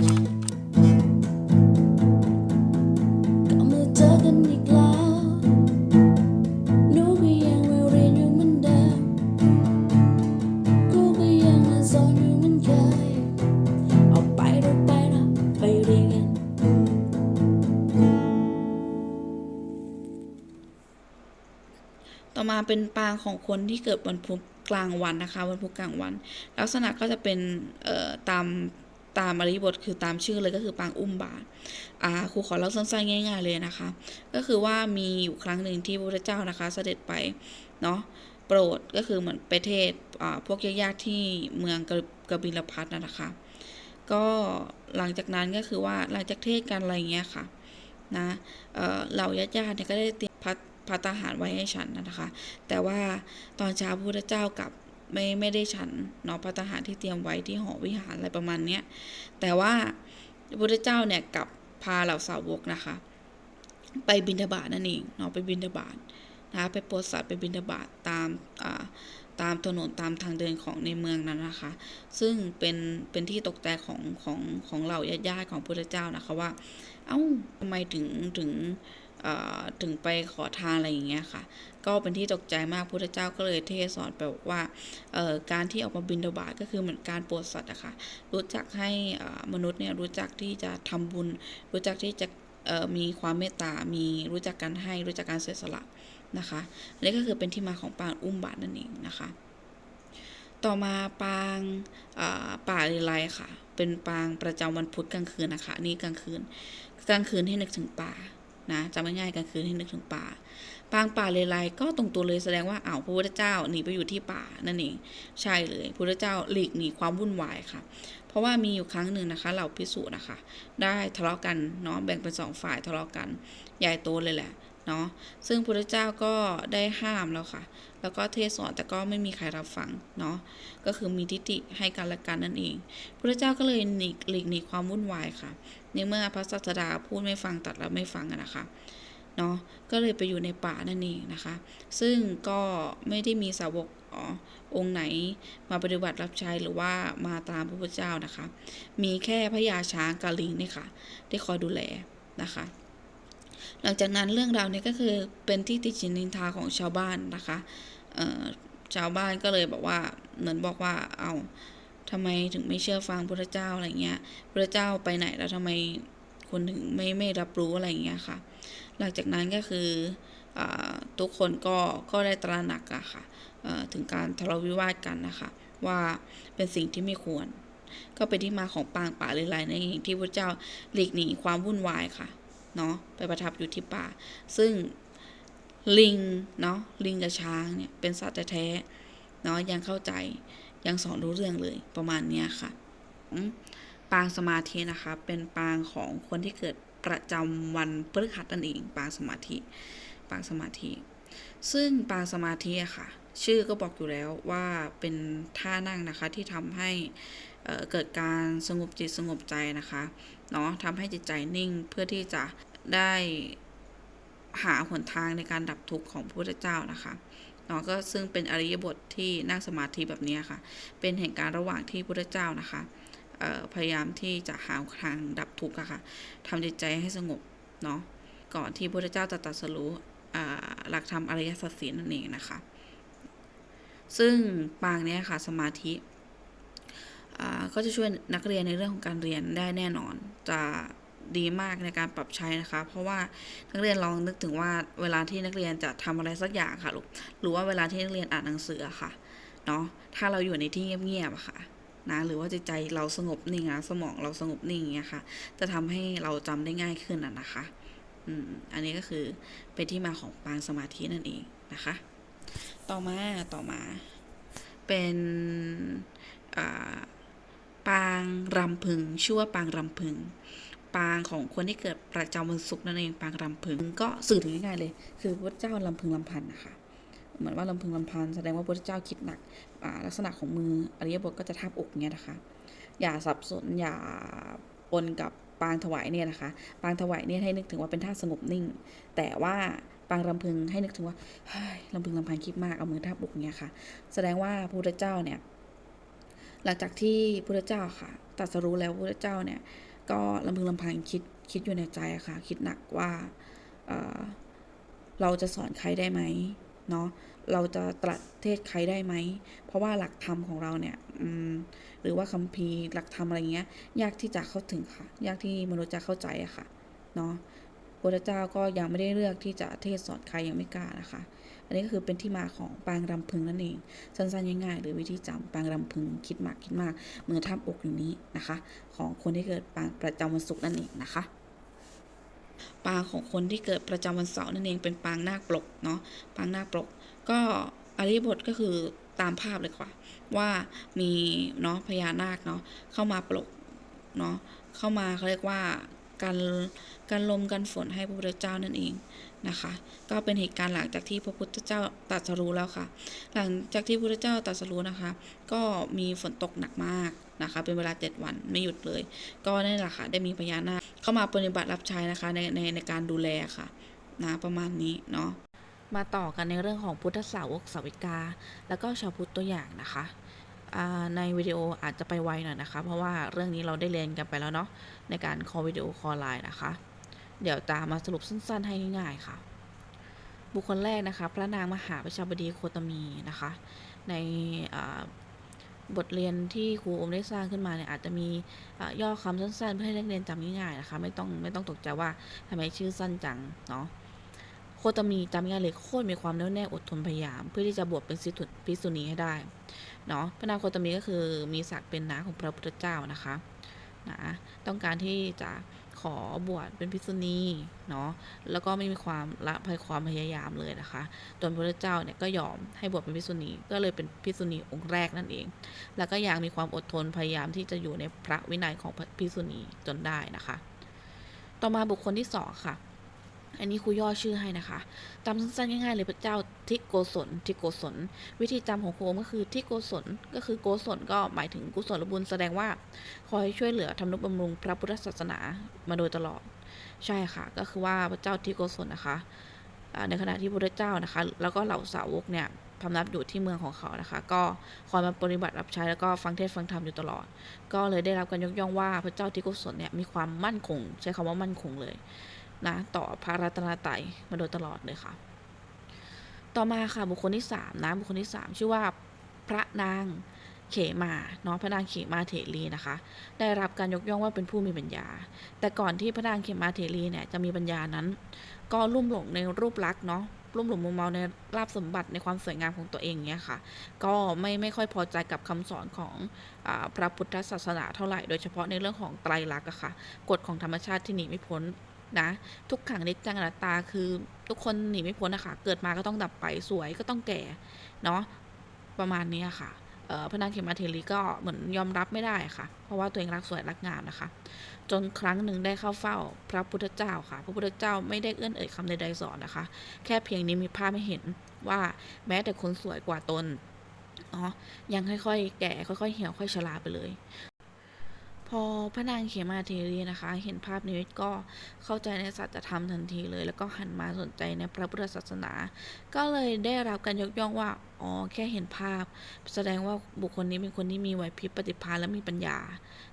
ต่อมาเป็นปางของคนที่เกิดวันพุธกลางวันนะคะ วันพุธกลางวัน ลักษณะก็จะเป็นตาม ตามอริบทคือตามชื่อเลยก็คือปางอุ้มบาตรอ่าครูขอเล่าสั้นๆง่าย ๆ เลยนะคะ ก็คือว่ามีอยู่ครั้งหนึ่งที่พระเจ้านะคะ เสด็จไปเนาะโปรดก็คือเหมือนไปเทศอ่าพวกญาติๆที่เมืองกระบิลพัทนะนะคะ ก็หลังจากนั้นก็คือว่าหลังจากเทศกันอะไรเงี้ยค่ะนะเอ่อเหล่าญาติๆเนี่ยก็ได้เตรียมพัดพัตาหารไว้ให้ฉันนะคะ แต่ว่าตอนเช้าพระพุทธเจ้ากลับ ไม่ไม่ได้ฉันเนาะพัตตาหารที่เตรียมไว้ที่หอวิหารอะไรประมาณเนี้ยแต่ว่าพระพุทธเจ้าเนี่ยกับพาเหล่าสาวกนะคะ ไปบิณฑบาตนั่นเองเนาะไปบิณฑบาตนะคะไปโปรดสัตว์ไปบิณฑบาตตามอ่าตามถนนตามทางเดินของในเมืองนั้นนะคะ ซึ่งเป็นเป็นที่ตกใจของของของเหล่าญาติๆของพระพุทธเจ้านะคะว่า เอ้าทำไมถึงถึง ถึงไปขอทานอะไรอย่างเงี้ยค่ะ ก็เป็นที่ตกใจมากพุทธเจ้าก็เลยเทศน์สอนไปบอกว่าการที่ออกมาบิณฑบาตก็คือเหมือนการโปรดสัตว์อะค่ะรู้จักให้มนุษย์เนี่ยรู้จักที่จะทำบุญ รู้จักที่จะมีความเมตตา มีรู้จักการให้รู้จักการเสียสละนะคะนนี้ก็คือเป็นที่มาของปางอุ้มบาตรนั่นเองนะคะ ต่อมาปางอ่าป่าเลไลค่ะ เป็นปางประจำวันพุธกลางคืนนะคะนี่กลางคืนกลางคืนให้นึกถึงป่า นะจำง่ายๆกลางคืนให้นึกถึงป่า ปางป่าเลไลก็ตรงตัวเลยแสดงว่าอ้าวพระพุทธเจ้าหนีไปอยู่ที่ป่านั่นเองใช่เลยพระพุทธเจ้าหลีกหนีความวุ่นวายค่ะเพราะว่ามีอยู่ครั้งหนึ่งนะคะเหล่าพิสูจน์นะคะ ได้ทะเลาะกันเนาะแบ่งเป็นสองฝ่ายทะเลาะกัน ใหญ่โตเลยแหละ เนาะซึ่งพระเจ้าก็ได้ห้ามแล้วค่ะ แล้วก็เทศน์สอนแต่ก็ไม่มีใครรับฟังเนาะก็คือมีทิฏฐิให้กันและกันนั่นเองพระเจ้าก็เลยหลีกหลีกหนีความวุ่นวายค่ะในเมื่อพระศาสดาพูดไม่ฟังตัดแล้วไม่ฟังนะคะเนาะก็เลยไปอยู่ในป่านั่นเองนะคะ ซึ่งก็ไม่ได้มีสาวกอ๋อองค์ไหนมาปฏิบัติรับใช้หรือว่ามาตามพระพุทธเจ้านะคะ มีแค่พระยาช้างกับลิงนี่ค่ะ ที่คอยดูแลนะคะ หลังจากนั้นเรื่องราวนี้ก็คือเป็นที่ติชินนินทาของชาวบ้านนะคะชาวบ้านก็เลยบอกว่าเหมือนบอกว่าเอาทำไมถึงไม่เชื่อฟังพระเจ้าอะไรเงี้ยพระเจ้าไปไหนแล้วทำไมคนถึงไม่ไม่รับรู้อะไรเงี้ยค่ะ หลังจากนั้นก็คืออทุกคนก็ก็ได้ตระหนักอะค่ะถึงการทะเลาะวิวาทกันนะคะ ว่าเป็นสิ่งที่ไม่ควร ก็เป็นที่มาของปางป่าเลไลในที่พระเจ้าหลีกหนีความวุ่นวายค่ะ เนาะไปประทับอยู่ที่ป่า ซึ่งลิงเนาะลิงกับช้างเนี่ยเป็นสัตว์แท้ๆเนาะยังเข้าใจยังสอนรู้เรื่องเลยประมาณเนี้ยค่ะปางสมาธินะคะเป็นปางของคนที่เกิดประจำวันพฤหัสนั่นเองปางสมาธิ ปางสมาธิ ซึ่งปางสมาธิอะค่ะ ชื่อก็บอกอยู่แล้วว่าเป็นท่านั่งนะคะที่ทำให้ เเกิดการสงบจิตสงบใจนะคะเนาะทำให้จิตใจนิ่งเพื่อที่จะได้หาหนทางในการดับทุกข์ของพระพุทธเจ้านะคะเนาะก็ซึ่งเป็นอริยบทที่นั่งสมาธิแบบนี้ค่ะ เป็นแห่งการณ์ระหว่างที่พระพุทธเจ้านะคะพยายามที่จะหาทางดับทุกข์ค่ะทำจิตใจให้สงบเนาะก่อนที่พระพุทธเจ้าจะตรัสรู้หลักธรรมอริยสัจสีนั่นเองนะคะ ซึ่งปางเนี้ยค่ะสมาธิ ก็จะช่วยนักเรียนในเรื่องของการเรียนได้แน่นอน จะดีมากในการปรับใช้นะคะ เพราะว่านักเรียนลองนึกถึงว่าเวลาที่นักเรียนจะทำอะไรสักอย่างค่ะลูกหรือว่าเวลาที่นักเรียนอ่านหนังสือค่ะเนาะถ้าเราอยู่ในที่เงียบๆค่ะนะหรือว่าจิตใจเราสงบนิ่งนะสมองเราสงบนิ่งอย่างเงี้ยค่ะ จะทำให้เราจำได้ง่ายขึ้นอะนะคะอืมอันนี้ก็คือเป็นที่มาของปางสมาธินั่นเองนะคะ ต่อมาต่อมาเป็นอ่า ปางรำพึงชื่อว่าปางรำพึง ปางของคนที่เกิดประจำวันศุกร์นั่นเองปางรำพึง ก็สื่อถึงง่ายๆเลย คือพระเจ้าลำพึงลำพันนะคะเหมือนว่าลำพึงลำพันแสดงว่าพระเจ้าคิดหนักลักษณะของมืออริยบทก็จะทับอกเนี้ยนะคะ อย่าสับสนอย่าปนกับปางถวายเนี่ยนะคะ ปางถวายเนี่ยให้นึกถึงว่าเป็นท่าสงบนิ่ง แต่ว่าปางรำพึงให้นึกถึงว่าลำพึงลำพันคิดมากเอามือทับอกเนี่ยค่ะ แสดงว่าพระเจ้าเนี่ย หลังจากที่พระพุทธเจ้าค่ะตรัสรู้แล้วพระพุทธเจ้าเนี่ย ก็ลำพึงลำพังคิดคิดอยู่ในใจค่ะ คิดหนักว่าเเราจะสอนใครได้ไหมเนาะเราจะตรัสเทศใครได้ไหม เพราะว่าหลักธรรมของเราเนี่ยหรือว่าคัมภีร์หลักธรรมอะไรเงี้ย ยากที่จะเข้าถึงค่ะ ยากที่มนุษย์จะเข้าใจอะค่ะ เนาะ พระเจ้าก็ยังไม่ได้เลือกที่จะเทศสอนใครยังไม่กล้านะคะ อันนี้ก็คือเป็นที่มาของปางรำพึงนั่นเอง สั้นๆง่ายๆหรือวิธีจำปางรำพึงคิดมากคิดมากมือท่าบอกอยู่นี้นะคะ ของคนที่เกิดปางประจำวันศุกร์นั่นเองนะคะปางของคนที่เกิดประจำวันเสาร์นั่นเองเป็นปางนาคปลกเนาะปางนาคปลก ก็อริยบทก็คือตามภาพเลยค่ะว่ามีเนาะพญานาคเนาะเข้ามาปลกเนาะเข้ามาเขาเรียกว่า การการลมกันฝนให้พระพุทธเจ้านั่นเองนะคะ ก็เป็นเหตุการณ์หลังจากที่พระพุทธเจ้าตรัสรู้แล้วค่ะ หลังจากที่พระพุทธเจ้าตรัสรู้นะคะ ก็มีฝนตกหนักมากนะคะ เป็นเวลาเจ็ดวันไม่หยุดเลย ก็นี่แหละค่ะได้มีพญานาคเข้ามาปฏิบัติรับใช้นะคะในในในการดูแลค่ะนะประมาณนี้เนาะมาต่อกันในเรื่องของพุทธสาวกสาวิกา แล้วก็ชาวพุทธตัวอย่างนะคะ ในวิดีโออาจจะไปไวหน่อยนะคะ เพราะว่าเรื่องนี้เราได้เรียนกันไปแล้วเนาะในการคอลวิดีโอคอลไลน์นะคะ เดี๋ยวตามมาสรุปสั้น ๆ ให้ง่ายๆค่ะ บุคคลแรกนะคะ พระนางมหาประชาบดีโคตมีนะคะ ในบทเรียนที่ครูอมได้สร้างขึ้นมาเนี่ยอาจจะมีย่อคำสั้นๆ เพื่อให้นักเรียนจำง่ายๆนะคะ ไม่ต้องไม่ต้องตกใจว่าทำไมชื่อสั้นจังเนาะ โคตมีจำง่ายเลยโคตรมีความแน่วแน่อดทนพยายาม เพื่อที่จะบวชเป็นสิทธิพิกษุณีให้ได้เนาะพระนางโคตมีก็คือมีศักดิ์เป็นน้าของพระพุทธเจ้านะคะนะต้องการที่จะขอบวชเป็นภิกษุณีเนาะแล้วก็ไม่มีความละภัยความพยายามเลยนะคะจนพระพุทธเจ้าเนี่ยก็ยอมให้บวชเป็นภิกษุณีก็เลยเป็นภิกษุณีองค์แรกนั่นเอง แล้วก็ยังมีความอดทนพยายามที่จะอยู่ในพระวินัยของภิกษุณีจนได้นะคะ ต่อมาบุคคลที่สองค่ะ อันนี้ครูย่อชื่อให้นะคะจำสั้นๆง่ายๆเลยพระเจ้าทิโกศลทิโกศลวิธีจำของครูก็คือทิโกศลก็คือโกศลก็หมายถึงกุศลบุญแสดงว่าคอยช่วยเหลือทำนุบำรุงพระพุทธศาสนามาโดยตลอด ใช่ค่ะ ก็คือว่าพระเจ้าทิโกศลนะคะในขณะที่พระพุทธเจ้านะคะ แล้วก็เหล่าสาวกเนี่ยพำนับอยู่ที่เมืองของเขานะคะ ก็คอยมาปฏิบัติรับใช้แล้วก็ฟังเทศฟังธรรมอยู่ตลอด ก็เลยได้รับการยกย่องว่าพระเจ้าทิโกศลเนี่ยมีความมั่นคง ใช้คำว่ามั่นคงเลย นะต่อพระรัตนตรัยมาโดยตลอดเลยค่ะ ต่อมาค่ะบุคคลที่สามนะบุคคลที่สามชื่อว่าพระนางเขมาเนาะพระนางเขมาเถรีนะคะ ได้รับการยกย่องว่าเป็นผู้มีปัญญา แต่ก่อนที่พระนางเขมาเถรีเนี่ยจะมีปัญญานั้น ก็ลุ่มหลงในรูปลักษณ์เนาะลุ่มหลงมุมเมาในลาบสมบัติในความสวยงามของตัวเองเนี่ยค่ะ ก็ไม่ไม่ค่อยพอใจกับคำสอนของอพระพุทธศาสนาเท่าไหร่ โดยเฉพาะในเรื่องของไตรลักษณ์อะค่ะ กฎของธรรมชาติที่หนีไม่พ้น นะ ทุกขังนิจจังอนัตตาคือทุกคนหนีไม่พ้นนะคะเกิดมาก็ต้องดับไปสวยก็ต้องแก่เนาะประมาณนี้ค่ะเออพระนางเขมาเทรีก็เหมือนยอมรับไม่ได้ค่ะ เพราะว่าตัวเองรักสวยรักงามนะคะ จนครั้งหนึ่งได้เข้าเฝ้าพระพุทธเจ้าค่ะ พระพุทธเจ้าไม่ได้เอื้อนเอ่ยคำใดๆสอนนะคะ แค่เพียงนี้มีภาพให้เห็นว่าแม้แต่คนสวยกว่าตนเนาะยังค่อยๆ แก่ค่อยๆ เหี่ยวค่อยชราไปเลย พอพระนางเขมาเทรีนะคะ เห็นภาพนี้ก็เข้าใจในสัจธรรมทันทีเลย แล้วก็หันมาสนใจในพระพุทธศาสนา ก็เลยได้รับการยกย่องว่าอ๋อแค่เห็นภาพ แสดงว่าบุคคลนี้เป็นคนที่มีไหวพริบปฏิภาณและมีปัญญา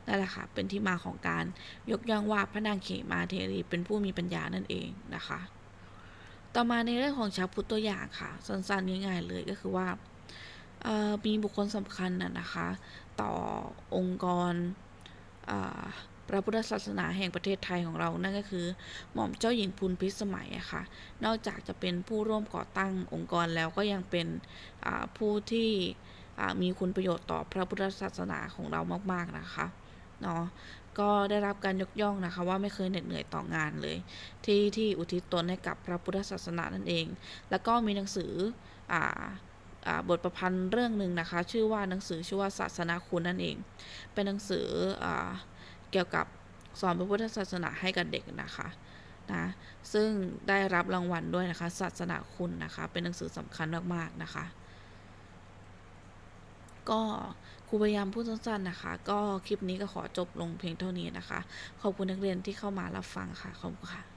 นั่นแหละค่ะเป็นที่มาของการยกย่องว่าพระนางเขมาเทรีเป็นผู้มีปัญญานั่นเองนะคะ ต่อมาในเรื่องของชาวพุทธตัวอย่างค่ะสั้นๆง่ายๆเลยก็คือว่ามีบุคคลสำคัญนะนะคะ ต่อองค์กร พระพุทธศาสนาแห่งประเทศไทยของเรา นั่นก็คือ หม่อมเจ้าหญิงพุนพิสมัยอะค่ะ นอกจากจะเป็นผู้ร่วมก่อตั้งองค์กรแล้วก็ยังเป็นผู้ที่มีคุณประโยชน์ต่อพระพุทธศาสนาของเรามาก ๆ นะคะ เนาะ ก็ได้รับการยกย่องนะคะ ว่าไม่เคยเหน็ดเหนื่อยต่องานเลย ที่ที่อุทิศตนให้กับพระพุทธศาสนานั่นเอง แล้วก็มีหนังสืออ่าอ่า บทประพันธ์เรื่องหนึ่งนะคะ ชื่อว่าหนังสือชื่อว่าศาสนาคุณนั่นเอง เป็นหนังสืออเกี่ยวกับสอนพระพุทธศาสนาให้กับเด็กนะคะนะซึ่งได้รับรางวัลด้วยนะคะศาสนาคุณนะคะ เป็นหนังสือสำคัญมากๆนะคะ ก็ครูพยายามพูดสั้นๆนะคะ ก็คลิปนี้ก็ขอจบลงเพียงเท่านี้นะคะ ขอบคุณนักเรียนที่เข้ามารับฟังค่ะ ขอบคุณค่ะ